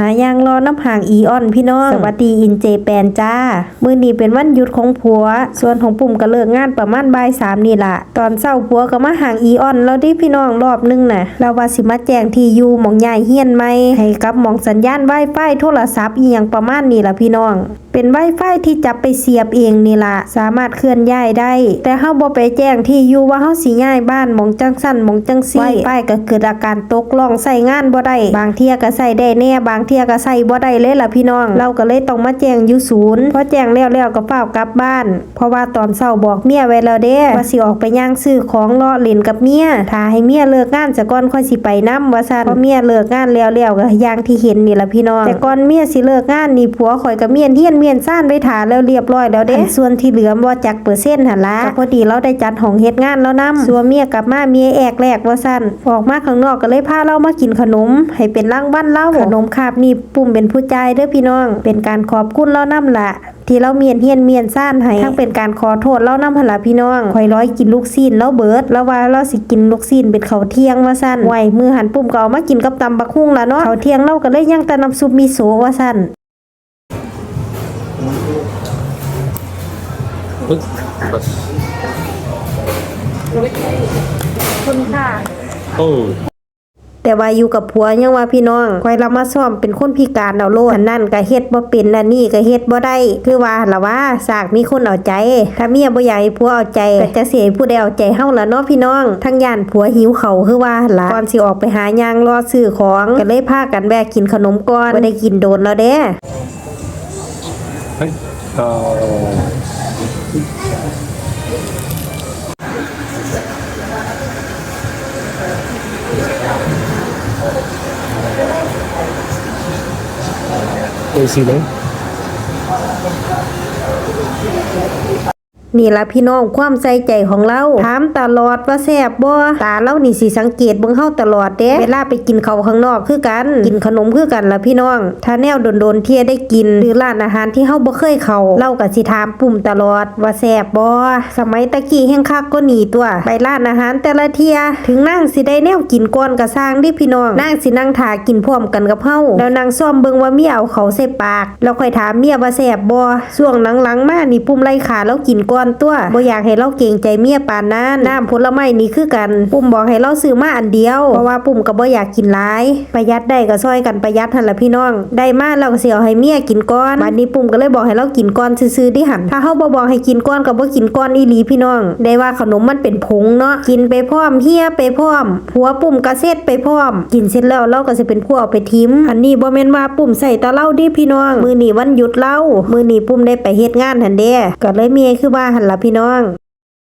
หายางรอน้ำห่างอีออนพี่น้อง สวัสดีอินเจแปนจ้า มื้อนี้เป็นวันหยุดของผัว ส่วนของปุ่มก็เลิกงานประมาณบ่ายสามนี่ล่ะตอนเศร้าผัวก็มาห่างอีออนแล้วดิพี่น้องรอบนึงน่ะเราว่าสิมาแจ้งที่อยู่มองใหญ่เฮียนไหมให้กับมองสัญญาณไวไฟโทรศัพท์อีหยังประมาณนี้ล่ะพี่น้อง เป็น Wi-Fi ที่จับไปเสียบเองนี่ละสามารถเคลื่อนย้ายได้ แต่เฮาบ่ไปแจ้งที่อยู่ว่าเฮาสิย้ายบ้านหมองจังสั่นหมองจังซี่ Wi-Fi ก็เกิดอาการตกล่องใส่งานบ่ได้บางเที่ยก็ใส่ได้แน่บางเที่ยก็ใส่บ่ได้เลยล่ะพี่น้อง เราก็เลยต้องมาแจ้งอยู่ศูนย์พอแจ้งแล้วแล้วก็เฝ้ากลับบ้าน เพราะว่าตอนเช้าบอกเมียไว้แล้วเด้ว่าสิออกไปย่างซื้อของเลาะเล่นกับเมียถ้าให้เมียเลิกงานซะก่อนค่อยสิไปนํว่าซั่นพอเมียเลิกงานแล้วแล้วก็อย่างที่เห็นนี่ล่ะพี่น้องแต่ก่อนเมียสิเลิกงานนี่ผัวข่อยกับเมียนเฮียนเมียนซ่านไว้ถาแล้วเรียบร้อยแล้วเด้ส่วนที่เหลือบ่จักเปอร์เซ็นต์หั่นล่ะก็พอดีเราได้จัดห้องเฮ็ดงานแล้วนํส่วนเมียกลับมาเมียแอกแรกว่าซั่นออกมาข้างนอกก็เลยพาเรามากินขนม ให้เป็นรางวัลเราขนมคาบนี่ปุ่มเป็นผู้จ่ายเด้อพี่น้อง เป็นการขอบคุณเรานํล่ะที่เราเมียนเฮียนเมียนซ่านให้ทั้งเป็นการขอโทษเรานำหั่นล่ะพี่น้องข่อยร้อยกินลูกซีนแล้วเบิดแล้วว่าเราสิกินลูกซีนเป็นข้าวเที่ยงว่าซั่นไว้มือหันปุ่มก็เอามากินกับตำบักหุ่งล่ะเนาะข้าวเที่ยงเราก็เลยยังแต่น้ำซุปมิโซะว่าซั่น ปึ๊กบัสคุณค่ะ โอ้แต่ว่าอยู่กับผัวยังว่าพี่น้องคอยเรามาซ่อมเป็นคนพิการเอาโลดอันนั่นก็เฮ็ดบ่เป็นอันนี้ก็เฮ็ดบ่ได้คือว่าหั่นล่ะว่าสากมีคนเอาใจ ถ้าเมียบ่อยากให้ผัวเอาใจก็จะเสียให้ผู้ใดเอาใจเฮาล่ะเนาะพี่น้อง ทั้งย่านผัวหิวเขาวคือว่าหั่นล่ะก่อนสิออกไปหายางรอซื้อของก็เลยพากันแวะกินขนมก่อนบ่ได้กินโดนแล้วเด้เฮ้ย coinciden. นี่ละพี่น้องความใส่ใจของเราถามตลอดว่าแซ่บบ่ตาเรานี่สิสังเกตเบิ่งเฮาตลอดเด้เวลาไปกินเขาข้างนอกคือกัน กินขนมคือกันละพี่น้อง ถ้าแนวโดนๆเที่ยได้กิน หรือร้านอาหารที่เฮาบ่เคยเข้าเราก็สิถามปุ่มตลอดว่าแซ่บบ่สมัยตะกี้แห่งคักก็หนีตัวไปร้านอาหารแต่ละเที่ยถึงนางสิได้แนวกินก่อนก็สร้างดิพี่น้องนางสินั่งถากินพร้อมกันกับเฮาแล้วนางซ่อมเบิ่งว่าเมียเอาเขาใส่ปากแล้วค่อยถามเมียว่าแซ่บบ่ช่วงหลังๆมานี่ปุ่มไล่ขาแล้วกินก่อนตัวบ่อยากให้เราเกรงใจเมียปานนั้นน้ำผลไม้นี่คือกัน ปุ่มบอกให้เราซื้อมาอันเดียว เพราะว่าปุ่มก็บ่อยากกินหลาย ประหยัดได้ก็ซอยกันประหยัดหันละพี่น้อง ได้มาเราก็เสิเอาให้เมียกินก่อนบัดนี้ปุ่มก็เลยบอกให้เรากินก่อนซื่อๆดิหั่นถ้าเฮาบ่บอกให้กินก่อนก็บ่กินก่อนอีหลีพี่น้อง ได้ว่าขนมมันเป็นผงเนาะ กินไปพร้อมเฮียไปพร้อม หัวปุ่มก็เสร็จไปพร้อม กินเสร็จแล้วเราก็สิเป็นผู้เอาไปทิ้มอันนี้บ่แม่นว่าปุ่มใส่ตะเล่าดิพี่น้อง มื้อนี้วันหยุดเล่ามื้อนี้ปุ่มได้ไปเฮ็ดงานหันเด้ก็เลยมีคือว่าหันละพี่น้อง